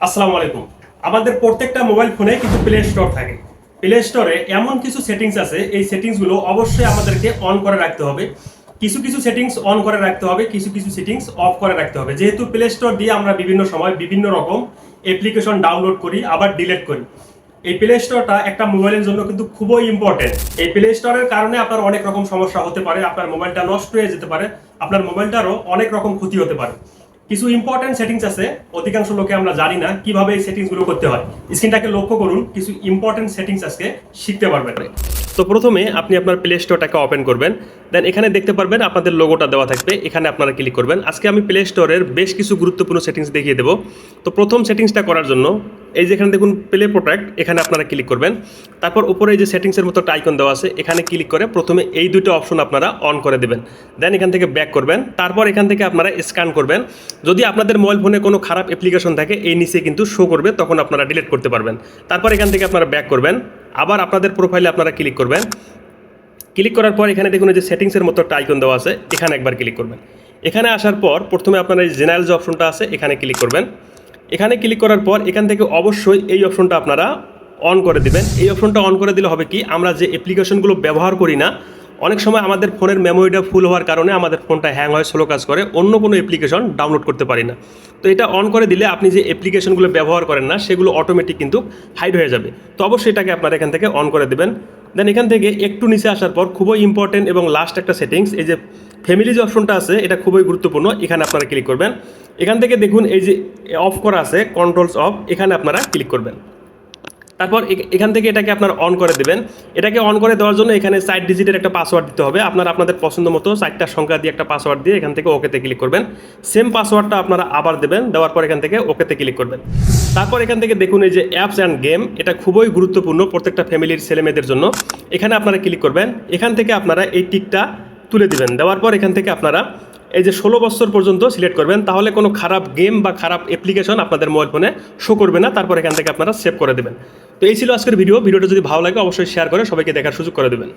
আসসালামু আলাইকুম। আমাদের প্রত্যেকটা মোবাইল ফোনে কিন্তু প্লে স্টোর থাকে। প্লে স্টোরে এমন কিছু সেটিংস আছে, এই সেটিংসগুলো অবশ্যই আমাদেরকে অন করে রাখতে হবে। কিছু কিছু সেটিংস অন করে রাখতে হবে, কিছু কিছু সেটিংস অফ করে রাখতে হবে। যেহেতু প্লে স্টোর দিয়ে আমরা বিভিন্ন সময় বিভিন্ন রকম অ্যাপ্লিকেশন ডাউনলোড করি, আবার ডিলিট করি। এই প্লে স্টোরটা একটা মোবাইলের জন্য কিন্তু খুবই ইম্পর্টেন্ট এই প্লে স্টোরের কারণে আপনার অনেক রকম সমস্যা হতে পারে, আপনার মোবাইলটা নষ্ট হয়ে যেতে পারে, আপনার মোবাইলটারও অনেক রকম ক্ষতি হতে পারে। কিছু ইম্পর্টেন্ট সেটিংস আছে, অধিকাংশ লোকে আমরা জানি না কীভাবে এই সেটিংসগুলো করতে হয়। স্ক্রিনটাকে লক্ষ্য করুন, কিছু ইম্পর্টেন্ট সেটিংস আজকে শিখতে পারবেন। তো প্রথমে আপনি আপনার প্লে স্টোরটাকে ওপেন করবেন দেন এখানে দেখতে পারবেন আপনাদের লোগোটা দেওয়া থাকবে, এখানে আপনারা ক্লিক করবেন। আজকে আমি প্লে স্টোরের বেশ কিছু গুরুত্বপূর্ণ সেটিংস দেখিয়ে দেবো। তো প্রথম সেটিংসটা করার জন্য, এই যে এখানে দেখুন প্লে প্রোডাক্ট এখানে আপনারা ক্লিক করবেন। তারপর উপরে এই যে সেটিংসের মতো একটা আইকন দেওয়া আছে, এখানে ক্লিক করে প্রথমে এই দুটো অপশন আপনারা অন করে দেবেন। দেন এখান থেকে ব্যাক করবেন, তারপর এখান থেকে আপনারা স্ক্যান করবেন। যদি আপনাদের মোবাইল ফোনে কোনো খারাপ অ্যাপ্লিকেশন থাকে, এই নিচে কিন্তু শো করবে, তখন আপনারা ডিলিট করতে পারবেন। তারপর এখান থেকে আপনারা ব্যাক করবেন। আবার আপনাদের প্রোফাইলে আপনারা ক্লিক করবেন। ক্লিক করার পর এখানে দেখুন যে সেটিংসের মতো একটা আইকন দেওয়া আছে, এখানে একবার ক্লিক করবেন। এখানে আসার পর প্রথমে আপনার এই জেনারেল যে অপশনটা আছে, এখানে ক্লিক করবেন। এখানে ক্লিক করার পর এখান থেকে অবশ্যই এই অপশনটা আপনারা অন করে দেবেন। এই অপশনটা অন করে দিলে হবে কি, আমরা যে অ্যাপ্লিকেশনগুলো ব্যবহার করি না অনেক সময় আমাদের ফোনের মেমোরিটা ফুল হওয়ার কারণে আমাদের ফোনটা হ্যাং হয় স্লো কাজ করে, অন্য কোনো অ্যাপ্লিকেশন ডাউনলোড করতে পারি না। তো এটা অন করে দিলে আপনি যে অ্যাপ্লিকেশনগুলো ব্যবহার করেন না, সেগুলো অটোমেটিক কিন্তু হাইড হয়ে যাবে। তো অবশ্যই এটাকে আপনারা এখান থেকে অন করে দেবেন। দেন এখান থেকে একটু নিচে আসার পর খুবই ইম্পর্টেন্ট এবং লাস্ট একটা সেটিংস এই যে ফ্যামিলি যে অপশনটা আছে, এটা খুবই গুরুত্বপূর্ণ, এখানে আপনারা ক্লিক করবেন। এখান থেকে দেখুন, এই যে অফ করা আছে কন্ট্রোলস অফ এখানে আপনারা ক্লিক করবেন। তারপর এখান থেকে এটাকে আপনার অন করে দেবেন। এটাকে অন করে দেওয়ার জন্য এখানে সাইড ডিজিটের একটা পাসওয়ার্ড দিতে হবে। আপনারা, আপনাদের পছন্দ মতো চারটা সংখ্যা দিয়ে একটা পাসওয়ার্ড দিয়ে এখান থেকে ওকেতে ক্লিক করবেন। সেম পাসওয়ার্ডটা আপনারা আবার দেবেন, দেওয়ার পর এখান থেকে ওকেতে ক্লিক করবেন। তারপর এখান থেকে দেখুন এই যে অ্যাপস অ্যান্ড গেম এটা খুবই গুরুত্বপূর্ণ প্রত্যেকটা ফ্যামিলির ছেলেমেয়েদের জন্য। এখানে আপনারা ক্লিক করবেন। এখান থেকে আপনারা এই টিকটা তুলে দিবেন। দেওয়ার পর এখান থেকে আপনারা এই যে ষোলো বছর পর্যন্ত সিলেক্ট করবেন, তাহলে কোনো খারাপ গেম বা খারাপ অ্যাপ্লিকেশন আপনাদের মোবাইল ফোনে শো করবে না, তারপর এখান থেকে আপনারা সেভ করে দেবেন। তো এই ছিল আজকের ভিডিও ভিডিওটা যদি ভালো লাগে, অবশ্যই শেয়ার করে সবাইকে দেখার সুযোগ করে দেবেন।